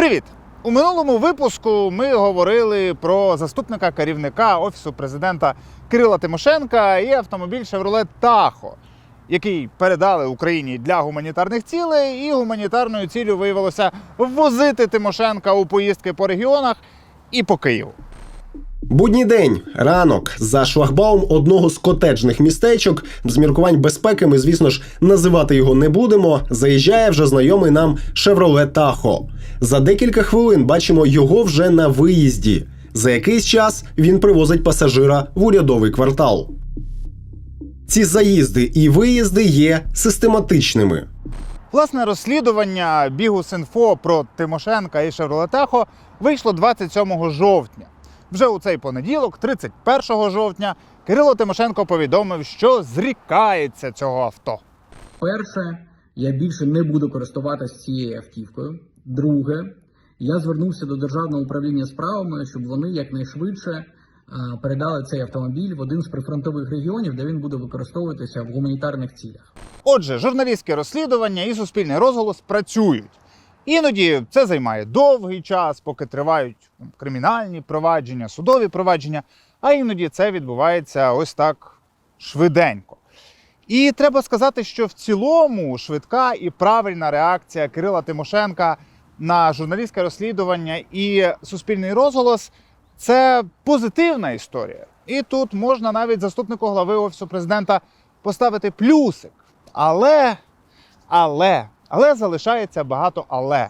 Привіт! У минулому випуску ми говорили про заступника керівника офісу президента Кирила Тимошенка і автомобіль Chevrolet Tahoe, який передали Україні для гуманітарних цілей, і гуманітарною цілею виявилося ввозити Тимошенка у поїздки по регіонах і по Києву. Будній день, ранок, за шлагбаум одного з котеджних містечок. З міркувань безпеки ми, звісно ж, називати його не будемо. Заїжджає вже знайомий нам Chevrolet Tahoe. За декілька хвилин бачимо його вже на виїзді. За якийсь час він привозить пасажира в урядовий квартал. Ці заїзди і виїзди є систематичними. Власне розслідування бігу Синфо про Тимошенка і Шевролетехо вийшло 27 жовтня. Вже у цей понеділок, 31 жовтня, Кирило Тимошенко повідомив, що зрікається цього авто. Перше, я більше не буду користуватися цією автівкою. Друге, я звернувся до державного управління справами, щоб вони якнайшвидше передали цей автомобіль в один з прифронтових регіонів, де він буде використовуватися в гуманітарних цілях. Отже, журналістське розслідування і суспільний розголос працюють. Іноді це займає довгий час, поки тривають кримінальні провадження, судові провадження, а іноді це відбувається ось так швиденько. І треба сказати, що в цілому швидка і правильна реакція Кирила Тимошенка на журналістське розслідування і суспільний розголос це позитивна історія. І тут можна навіть заступнику глави офісу президента поставити плюсик. Але, але, але залишається багато але.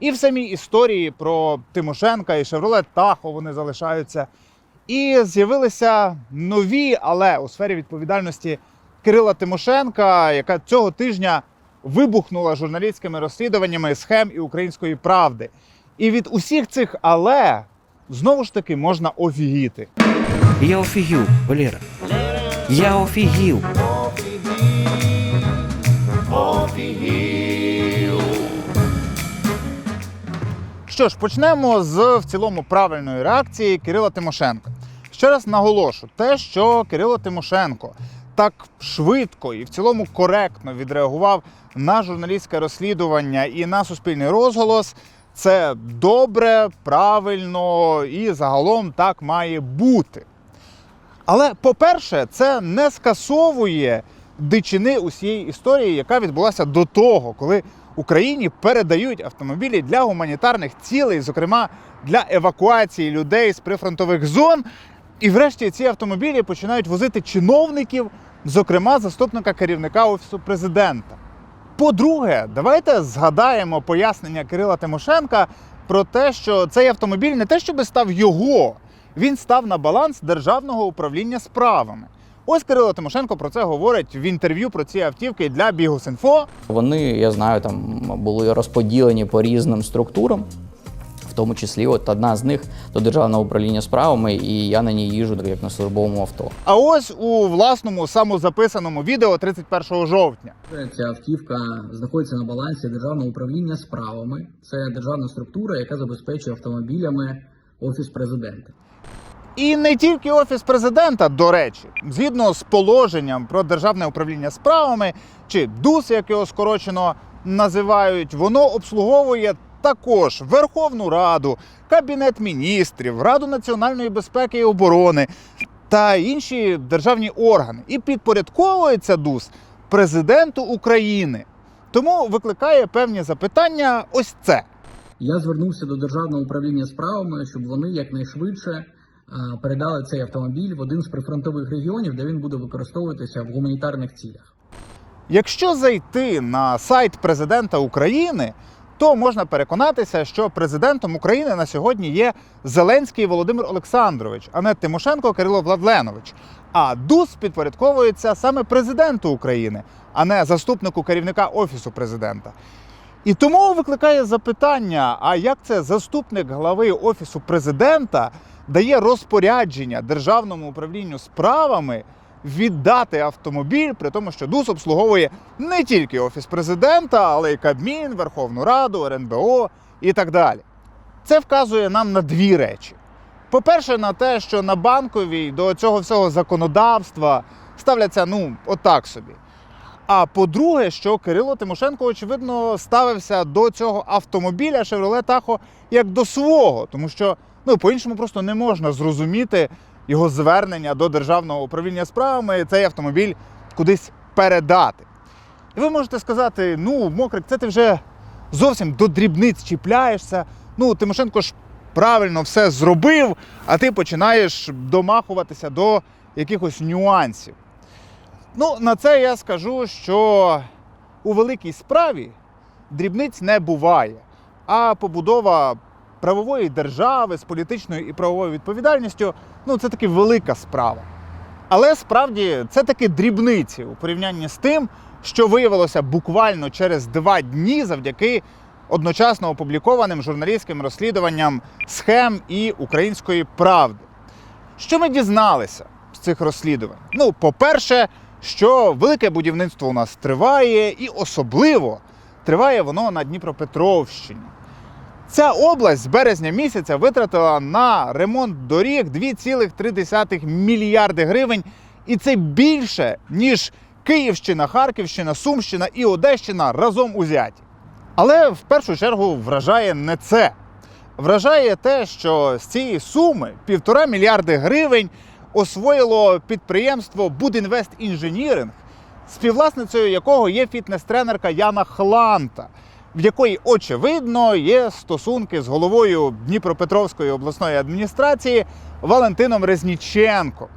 І в самій історії про Тимошенка і Шевролет Тахо вони залишаються. І з'явилися нові але у сфері відповідальності Кирила Тимошенка, яка цього тижня вибухнула журналістськими розслідуваннями схем і української правди. І від усіх цих але знову ж таки можна офігіти. Я офігів, Валера. Я офігів. Що ж, почнемо з в цілому правильної реакції Кирила Тимошенка. Ще раз наголошу, те, що Кирило Тимошенко так швидко і в цілому коректно відреагував на журналістське розслідування і на суспільний розголос, це добре, правильно і загалом так має бути. Але, по-перше, це не скасовує дичини усієї історії, яка відбулася до того, коли Україні передають автомобілі для гуманітарних цілей, зокрема для евакуації людей з прифронтових зон. І врешті ці автомобілі починають возити чиновників, зокрема заступника керівника офісу президента. По-друге, давайте згадаємо пояснення Кирила Тимошенка про те, що цей автомобіль не те, щоби став його, він став на баланс державного управління справами. Ось Кирило Тимошенко про це говорить в інтерв'ю про ці автівки для Бігус.Інфо. Вони, я знаю, там були розподілені по різним структурам, в тому числі от одна з них до державного управління справами, і я на ній їжджу як на службовому авто. А ось у власному самозаписаному відео 31 жовтня. Ця автівка знаходиться на балансі державного управління справами. Це державна структура, яка забезпечує автомобілями офіс президента. І не тільки офіс президента, до речі, згідно з положенням про державне управління справами чи ДУС, як його скорочено називають, воно обслуговує також Верховну Раду, Кабінет міністрів, Раду національної безпеки і оборони та інші державні органи. І підпорядковується ДУС президенту України. Тому викликає певні запитання. Ось це. Я звернувся до державного управління справами, щоб вони якнайшвидше передали цей автомобіль в один з прифронтових регіонів, де він буде використовуватися в гуманітарних цілях. Якщо зайти на сайт президента України, то можна переконатися, що президентом України на сьогодні є Зеленський Володимир Олександрович, а не Тимошенко Кирило Владленович. А ДУС підпорядковується саме президенту України, а не заступнику керівника офісу президента. І тому викликає запитання: а як це заступник глави офісу президента дає розпорядження державному управлінню справами віддати автомобіль, при тому, що ДУС обслуговує не тільки офіс президента, але й Кабмін, Верховну Раду, РНБО і так далі. Це вказує нам на дві речі. По-перше, на те, що на банковій до цього всього законодавства ставляться ну отак собі. А по-друге, що Кирило Тимошенко, очевидно, ставився до цього автомобіля Chevrolet Tahoe як до свого, тому що ну, по-іншому просто не можна зрозуміти його звернення до державного управління справами цей автомобіль кудись передати. І ви можете сказати: ну, Мокрик, це ти вже зовсім до дрібниць чіпляєшся. Ну, Тимошенко ж правильно все зробив, а ти починаєш домахуватися до якихось нюансів. Ну, на це я скажу, що у великій справі дрібниць не буває, а побудова правової держави з політичною і правовою відповідальністю ну, це таки велика справа. Але справді це таки дрібниці у порівнянні з тим, що виявилося буквально через два дні завдяки одночасно опублікованим журналістським розслідуванням схем і української правди. Що ми дізналися з цих розслідувань? Ну, по-перше, що велике будівництво у нас триває, і особливо триває воно на Дніпропетровщині. Ця область з березня місяця витратила на ремонт доріг 2,3 мільярди гривень, і це більше, ніж Київщина, Харківщина, Сумщина і Одещина разом узяті. Але в першу чергу вражає не це. Вражає те, що з цієї суми півтора мільярди гривень освоїло підприємство Будінвест Інженіринг, співвласницею якого є фітнес-тренерка Яна Хланта, в якої, очевидно, є стосунки з головою Дніпропетровської обласної адміністрації Валентином Резніченком.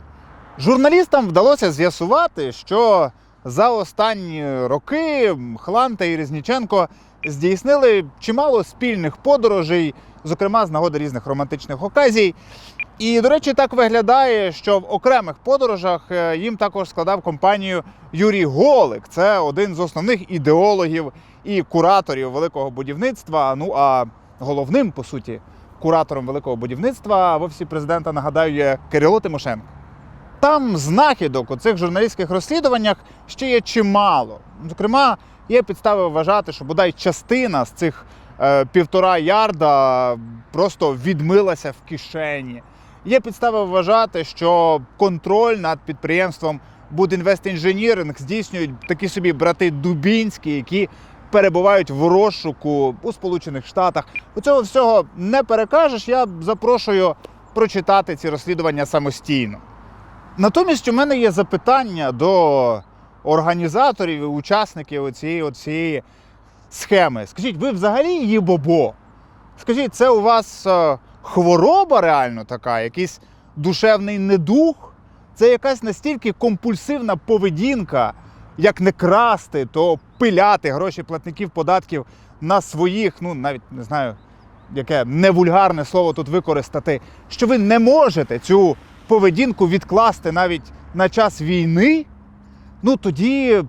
Журналістам вдалося з'ясувати, що за останні роки Хланта і Резніченко здійснили чимало спільних подорожей, зокрема з нагоди різних романтичних оказій. І, до речі, так виглядає, що в окремих подорожах е, їм також складав компанію Юрій Голик. Це один з основних ідеологів і кураторів великого будівництва. Ну а головним, по суті, куратором великого будівництва в офісі президента нагадаю є Кирило Тимошенко. Там знахідок у цих журналістських розслідуваннях ще є чимало. Зокрема, є підстави вважати, що бодай частина з цих е, півтора ярда просто відмилася в кишені. Є підстави вважати, що контроль над підприємством Будінвестінженіринг здійснюють такі собі брати Дубінські, які перебувають в розшуку у Сполучених Штатах. У цього всього не перекажеш. Я запрошую прочитати ці розслідування самостійно. Натомість у мене є запитання до організаторів і учасників цієї, цієї схеми. Скажіть, ви взагалі її бобо? Скажіть, це у вас е, хвороба реально така, якийсь душевний недух? Це якась настільки компульсивна поведінка, як не красти, то пиляти гроші платників податків на своїх, ну навіть не знаю, яке невульгарне слово тут використати, що ви не можете цю поведінку відкласти навіть на час війни, ну тоді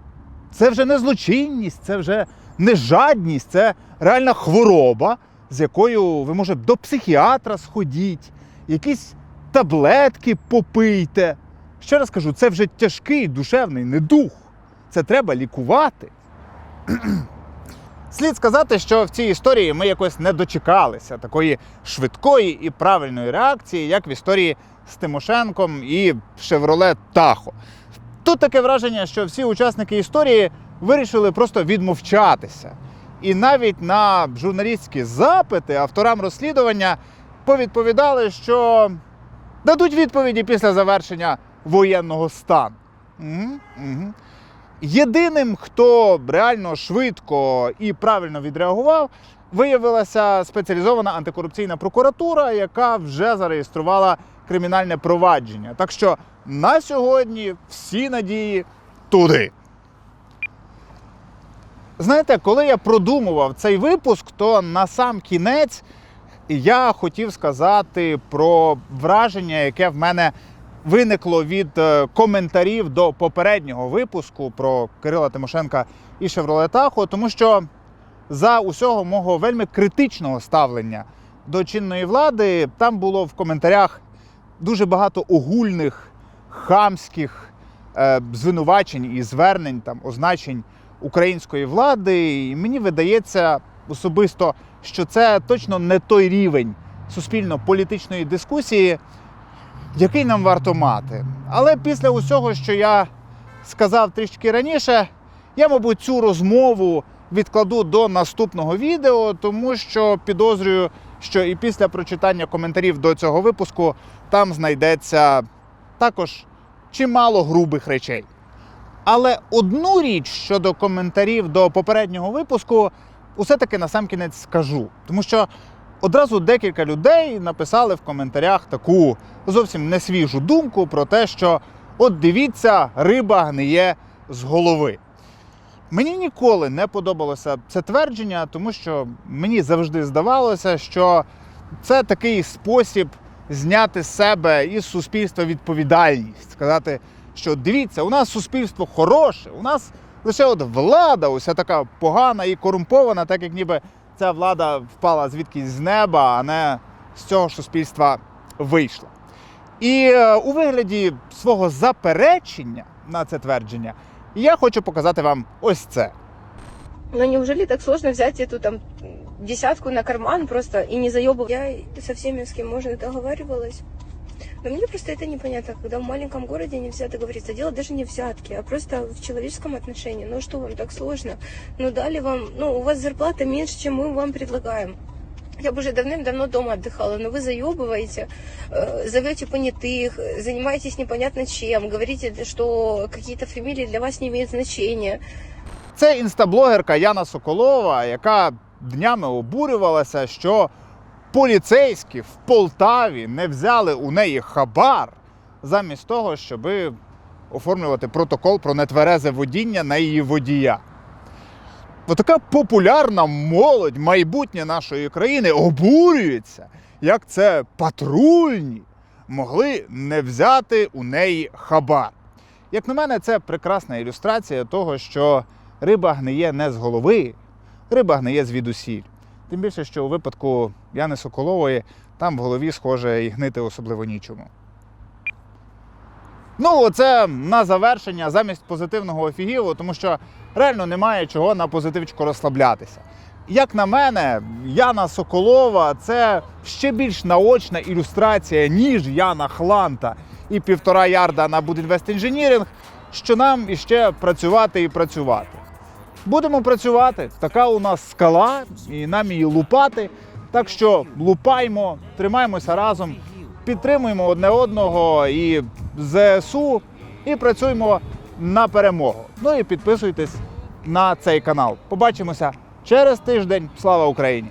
це вже не злочинність, це вже не жадність, це реальна хвороба, з якою ви, може, до психіатра сходіть, якісь таблетки попийте. Ще раз кажу, це вже тяжкий душевний недух. Це треба лікувати. Слід сказати, що в цій історії ми якось не дочекалися такої швидкої і правильної реакції, як в історії з Тимошенком і Chevrolet Tahoe. Тут таке враження, що всі учасники історії вирішили просто відмовчатися. І навіть на журналістські запити авторам розслідування повідповідали, що дадуть відповіді після завершення воєнного стану. Угу, угу. Єдиним, хто реально швидко і правильно відреагував, виявилася спеціалізована антикорупційна прокуратура, яка вже зареєструвала кримінальне провадження. Так що на сьогодні всі надії туди. Знаєте, коли я продумував цей випуск, то на сам кінець я хотів сказати про враження, яке в мене виникло від е, коментарів до попереднього випуску про Кирила Тимошенка і Chevrolet Tahoe, тому що за усього мого вельми критичного ставлення до чинної влади там було в коментарях дуже багато огульних, хамських е, звинувачень і звернень, там, означень української влади. І мені видається особисто, що це точно не той рівень суспільно-політичної дискусії, який нам варто мати. Але після усього, що я сказав трішки раніше, Я, мабуть, цю розмову відкладу до наступного відео, тому що підозрюю, що і після прочитання коментарів до цього випуску там знайдеться також чимало грубих речей. Але одну річ щодо коментарів до попереднього випуску, усе-таки насамкінець скажу. Тому що одразу декілька людей написали в коментарях таку зовсім несвіжу думку про те, що от дивіться, риба гниє з голови. Мені ніколи не подобалося це твердження, тому що мені завжди здавалося, що це такий спосіб зняти з себе і з суспільства відповідальність, сказати, що дивіться, у нас суспільство хороше, у нас лише от влада, уся така погана і корумпована, так як ніби ця влада впала звідкись з неба, а не з цього суспільства вийшла. І е, у вигляді свого заперечення на це твердження я хочу показати вам ось це. Но неужели так сложно взять эту там десятку на карман просто и не заебывать? Я со всеми, с кем можно, договаривалась. Но мне просто это непонятно, когда в маленьком городе нельзя договориться. Дело даже не в взятке, а просто в человеческом отношении. Ну что вам так сложно? Ну дали вам, ну у вас зарплата меньше, чем мы вам предлагаем. Я бы уже давным-давно дома отдыхала, но вы заебываете, э, зовете понятых, э, занимаетесь непонятно чем, говорите, что какие-то фамилии для вас не имеют значения. Це інстаблогерка Яна Соколова, яка днями обурювалася, що поліцейські в Полтаві не взяли у неї хабар замість того, щоб оформлювати протокол про нетверезе водіння на її водія. Отака популярна молодь, майбутнє нашої країни обурюється, як це патрульні могли не взяти у неї хабар. Як на мене, це прекрасна ілюстрація того, що риба гниє не з голови, риба гниє звідусіль. Тим більше, що у випадку Яни Соколової там в голові, схоже, і гнити особливо нічому. Ну, оце на завершення замість позитивного офігіву, тому що реально немає чого на позитивчику розслаблятися. Як на мене, Яна Соколова це ще більш наочна ілюстрація, ніж Яна Хланта і півтора ярда на Будінвест Інженірінг, що нам іще працювати і працювати. Будемо працювати. Така у нас скала, і нам її лупати. Так що лупаймо, тримаємося разом, підтримуємо одне одного і ЗСУ, і працюємо на перемогу. Ну і підписуйтесь на цей канал. Побачимося через тиждень. Слава Україні!